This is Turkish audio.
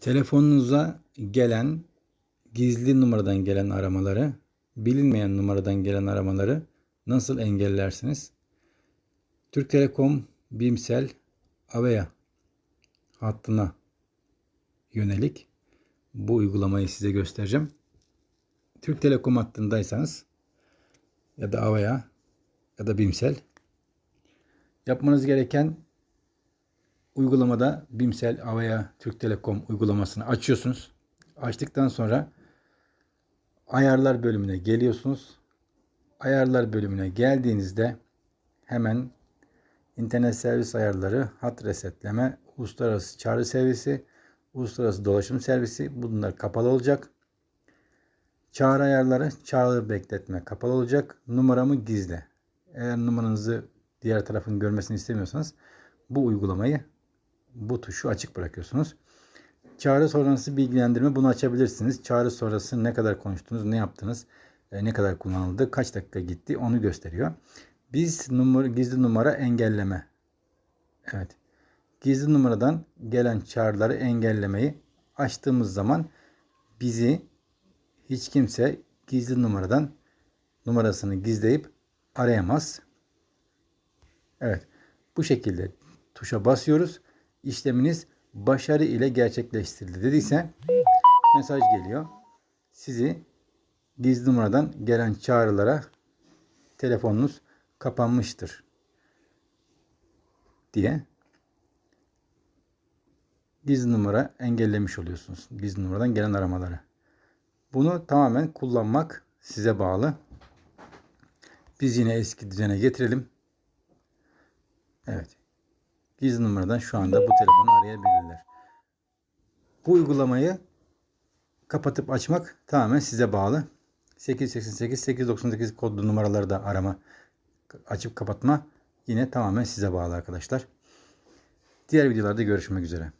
Telefonunuza gelen gizli numaradan gelen aramaları, bilinmeyen numaradan gelen aramaları nasıl engellersiniz? Türk Telekom, Bimsel, Avea hattına yönelik bu uygulamayı size göstereceğim. Türk Telekom hattındaysanız ya da Avea ya da Bimsel yapmanız gereken uygulamada Bimsel, Avaya, Türk Telekom uygulamasını açıyorsunuz. Açtıktan sonra ayarlar bölümüne geliyorsunuz. Ayarlar bölümüne geldiğinizde hemen internet servis ayarları, hat resetleme, uluslararası çağrı servisi, uluslararası dolaşım servisi bunlar kapalı olacak. Çağrı ayarları, çağrı bekletme kapalı olacak. Numaramı gizle. Eğer numaranızı diğer tarafın görmesini istemiyorsanız bu uygulamayı bu tuşu açık bırakıyorsunuz. Çağrı sonrası bilgilendirme bunu açabilirsiniz. Çağrı sonrası ne kadar konuştunuz, ne yaptınız, e, ne kadar kullanıldı, kaç dakika gitti onu gösteriyor. Biz numara, gizli numara engelleme. Evet. Gizli numaradan gelen çağrıları engellemeyi açtığımız zaman bizi hiç kimse gizli numaradan numarasını gizleyip arayamaz. Evet. Bu şekilde tuşa basıyoruz. İşleminiz başarı ile gerçekleştirildi dediyse mesaj geliyor. Sizi gizli numaradan gelen çağrılara telefonunuz kapanmıştır diye gizli numara engellemiş oluyorsunuz. Gizli numaradan gelen aramaları. Bunu tamamen kullanmak size bağlı. Biz yine eski düzene getirelim. Evet. Gizli numaradan şu anda bu telefonu arayabilirler. Bu uygulamayı kapatıp açmak tamamen size bağlı. 888 898 kodlu numaraları da arama açıp kapatma yine tamamen size bağlı arkadaşlar. Diğer videolarda görüşmek üzere.